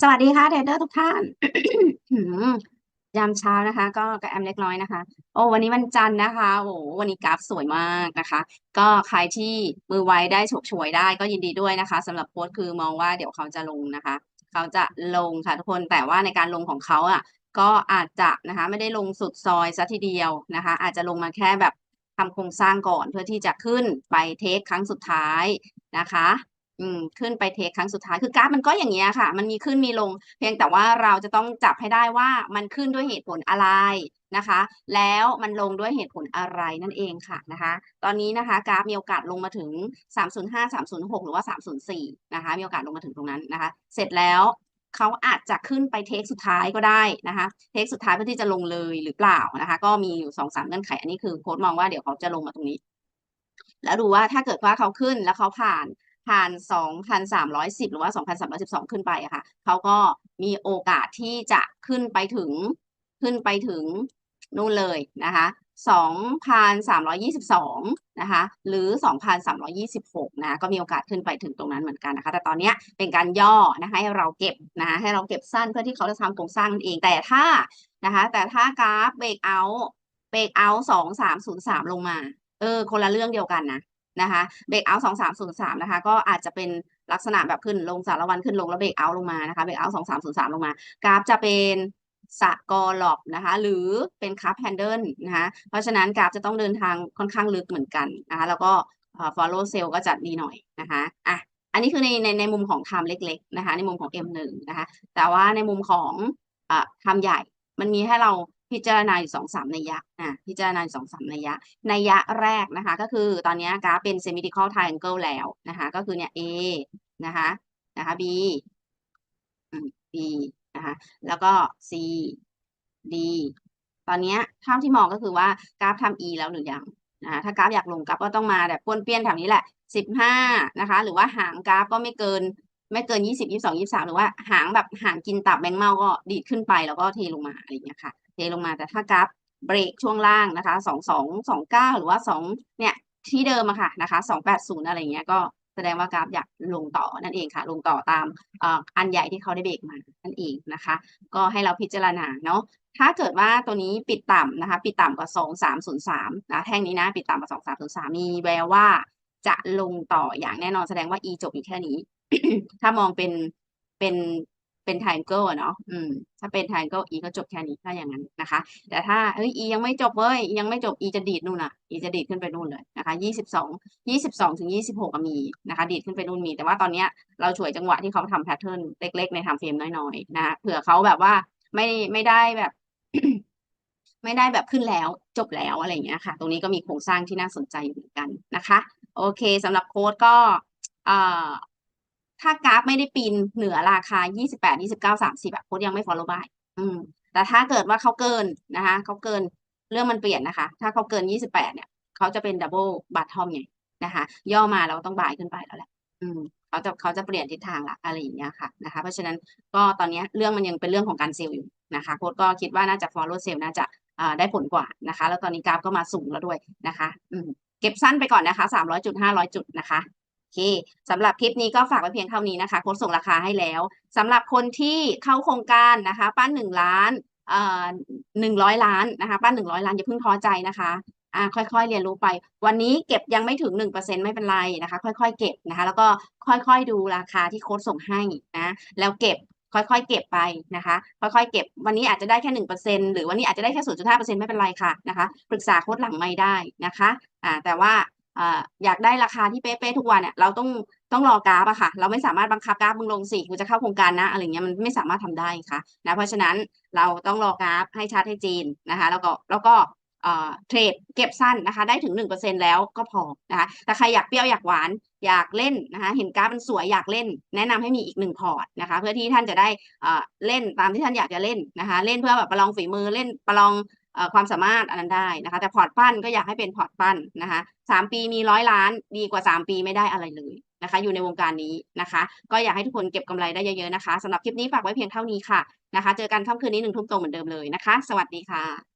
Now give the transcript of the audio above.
สวัสดีค่ะเทรดเดอร์ทุกท่าน ยามเช้านะคะ ก็กระแอมเล็กน้อยนะคะ โอ้วันนี้วันจันทร์นะคะโอ้วันนี้กราฟสวยมากนะคะ ก็ใครที่มือไวได้ฉกฉวยได้ก็ยินดีด้วยนะคะสำหรับโค้ชคือมองว่าเดี๋ยวเขาจะลงนะคะ เขาจะลงค่ะทุกคนแต่ว่าในการลงของเขาอะ ก็อาจจะนะคะไม่ได้ลงสุดซอยซะทีเดียวนะคะ อาจจะลงมาแค่แบบทำโครงสร้างก่อนเพื่อที่จะขึ้นไปเทคครั้งสุดท้ายนะคะ อืมขึ้นไปเทคครั้งสุดท้ายคือกราฟมันก็อย่างเงี้ยค่ะ มันมีขึ้นมีลง เพียงแต่ว่าเราจะต้องจับให้ได้ว่ามันขึ้นด้วยเหตุผลอะไรนะคะ แล้วมันลงด้วยเหตุผลอะไรนั่นเองค่ะนะคะ ตอนนี้นะคะกราฟมีโอกาสลงมาถึง 305 306 หรือว่า 304 นะคะ มีโอกาสลงมาถึงตรงนั้นนะคะ เสร็จแล้วเขาอาจจะขึ้นไปเทคสุดท้ายก็ได้นะคะ เทคสุดท้ายเพื่อที่จะลงเลยหรือเปล่านะคะ ก็มีอยู่สองสามเงื่อนไขอันนี้คือโค้ดมองว่าเดี๋ยวเขาจะลงมาตรงนี้ แล้วดูว่าถ้าเกิดว่าเขาขึ้นแล้วเขาผ่าน ผ่าน2,310หรือว่า2,312ขึ้นไปอะค่ะเขาก็มีโอกาสที่จะขึ้นไปถึงขึ้นไปถึงนู่นเลยนะคะ2,322นสามร้อยี่สิบสองนะคะหรือ2,326นสามร้อยี่สิบหกนะก็มีโอกาสขึ้นไปถึงตรงนั้นเหมือนกันนะคะ แต่ตอนนี้เป็นการย่อนะคะให้เราเก็บนะคะให้เราเก็บสั้นเพื่อที่เขาจะทำโครงสร้างนั่นเองแต่ถ้านะคะ แต่ถ้ากราฟเบรกเอาเบรกเอา2303ลงมาเออคนละเรื่องเดียวกันนะ นะคะเบรกเอาสองสามศูนย์สามนะคะก็อาจจะเป็นลักษณะแบบขึ้นลงสารวันขึ้นลงแล้วเบรกเอาลงมานะคะเบรกเอาสองสามศูนย์สามลงมากราฟจะเป็นสะกอร์ลอบนะคะ หรือเป็นคราฟแฮนเดิลนะคะเพราะฉะนั้นกราฟจะต้องเดินทางค่อนข้างลึกเหมือนกันนะคะแล้วก็ follow sell ก็จะดีหน่อยนะคะอะอันนี้คือในในในมุมของไทม์เล็ก ๆ นะคะ ในมุมของ M1 นะคะ แต่ว่าในมุมของอ่าไทม์ใหญ่มันมีให้เรา พิจารณาอยู่สองสามนัยยะอะพิจารณาอยู่สองสามนัยยะนัยยะแรกนะคะ ก็คือตอนนี้กราฟเป็น symmetrical triangle แล้วนะคะ ก็คือเนี่ย A นะคะนะคะ B B นะคะแล้วก็ C D ตอนนี้เท่าที่มองก็คือว่ากราฟทำ E แล้วหรือยังนะะถ้ากราฟอยากลงกราฟก็ต้องมาแบบป้วนเปี้ยนแถวนี้แหละสิบห้านะคะ หรือว่าหางกราฟก็ไม่เกิน ไม่เกินยี่สิบยี่สองยี่สามหรือว่าหางแบบหางกินตับแบงเมาก็ดีดขึ้นไปแล้วก็เทลงมาอะไรอย่างเงี้ยค่ะ เทลงมาแต่ถ้ากราฟเบรกช่วงล่างนะคะสองสองสองเก้าหรือว่าสองเนี่ยที่เดิมอะค่ะนะคะสองแปดศูนย์อะไรเงี้ยก็แสดงว่ากราฟอยากลงต่อนั่นเองค่ะ ลงต่อตามอันใหญ่ที่เขาได้เบรกมานั่นเองนะคะ ก็ให้เราพิจารณาเนาะถ้าเกิดว่าตัวนี้ปิดต่ำนะคะ ปิดต่ำกว่าสองสามศูนย์สามนะแท่งนี้นะ ปิดต่ำกว่าสองสามศูนย์สามมีแววว่าจะลงต่ออย่างแน่นอนแสดงว่า E จบอยู่แค่นี้ ถ้ามองเป็นเป็นเป็นไทเกิลเนาะอืม ถ้าเป็นไทเกิล E ก็จบแค่นี้ถ้าอย่างนั้นนะคะ แต่ถ้าเฮ้ย E ยังไม่จบเว้ย ยังไม่จบ E จะดีดนู่นอะ E จะดีดขึ้นไปนู่นเลยนะคะยี่สิบสองยี่สิบสองถึงยี่สิบหกมีนะคะ ดีดขึ้นไปนู่นมี แต่ว่าตอนเนี้ยเราฉวยจังหวะที่เขาทำแพทเทิร์นเล็ก ๆ ในทำเฟรมน้อยๆนะเผื่อเขาแบบว่าไม่ไม่ได้แบบไม่ได้แบบขึ้นแล้วจบแล้วอะไรอย่างเงี้ยค่ะ ตรงนี้ก็มีโครงสร้างที่น่าสนใจอยู่เหมือนกันนะคะ โอเคสำหรับโค้ดก็อ่า ถ้ากราฟไม่ได้ปีนเหนือราคา 28 29 30แบบโค้ดยังไม่ follow buy อืม แต่ถ้าเกิดว่าเขาเกินนะคะเขาเกินเรื่องมันเปลี่ยนนะคะ ถ้าเขาเกิน 28 เนี่ยเขาจะเป็น double bottom ไงนะคะ ย่อมาเราต้องบายขึ้นไปแล้วแหละ อืมเขาจะเขาจะเปลี่ยนทิศทางละอะไรอย่างเงี้ยค่ะนะคะ เพราะฉะนั้นก็ตอนนี้เรื่องมันยังเป็นเรื่องของการเซลล์อยู่นะคะโค้ดก็คิดว่าน่าจะ follow sell น่าจะได้ผลกว่านะคะ แล้วตอนนี้กราฟก็มาสูงแล้วด้วยนะคะ อืมเก็บสั้นไปก่อนนะคะ300จุด500 จุดนะคะ เคสำหรับคลิปนี้ก็ฝากไว้เพียงเท่านี้นะคะโค้ดส่งราคาให้แล้วสำหรับคนที่เข้าโครงการนะคะปั้นหนึ่งล้านเอ่อหนึ่งร้อยล้านนะคะปั้นหนึ่งร้อยล้านอย่าเพิ่งท้อใจนะคะอ่าค่อยๆ เรียนรู้ไป วันนี้เก็บยังไม่ถึงหนึ่งเปอร์เซ็นไม่เป็นไรนะคะ ค่อยๆ เก็บนะคะ แล้วก็ค่อยๆ ดูราคาที่โค้ดส่งให้นะแล้วเก็บค่อยๆ เก็บไปนะคะ ค่อยๆ เก็บ วันนี้อาจจะได้แค่หนึ่งเปอร์เซ็นหรือวันนี้อาจจะได้แค่ศูนย์จุดห้าเปอร์เซ็นไม่เป็นไรค่ะนะคะ ปรึกษาโค้ดหลังไม่ได้นะคะ อ่า แต่ว่า อยากได้ราคาที่เป๊ะๆทุกวันเนี่ยเราต้องต้องรอกราฟอะค่ะ เราไม่สามารถบังคับกราฟมึงลงสิกูจะเข้าโครงการนะอะไรเงี้ยมันไม่สามารถทำได้ค่ะนะเพราะฉะนั้นเราต้องรอกราฟให้ชัดให้จีนนะคะแล้วก็แล้วก็เทรดเก็บสั้นนะคะ ได้ถึงหนึ่งเปอร์เซ็นแล้วก็พอนะคะแต่ใครอยากเปรี้ยวอยากหวานอยากเล่นนะคะ เห็นกราฟมันสวยอยากเล่น แนะนำให้มีอีกหนึ่งพอร์ตนะคะ เพื่อที่ท่านจะได้เล่นตามที่ท่านอยากจะเล่นนะคะ เล่นเพื่อแบบประลองฝีมือเล่นประลอง ความสามารถอันนั้นได้นะคะ แต่พอร์ตปั้นก็อยากให้เป็นพอร์ตปั้นนะคะสามปีมีร้อยล้านดีกว่าสามปีไม่ได้อะไรเลยนะคะ อยู่ในวงการนี้นะคะ ก็อยากให้ทุกคนเก็บกำไรได้เยอะๆนะคะสำหรับคลิปนี้ฝากไว้เพียงเท่านี้ค่ะนะคะ เจอกันค่ำคืนนี้หนึ่งทุ่มตรงเหมือนเดิมเลยนะคะ สวัสดีค่ะ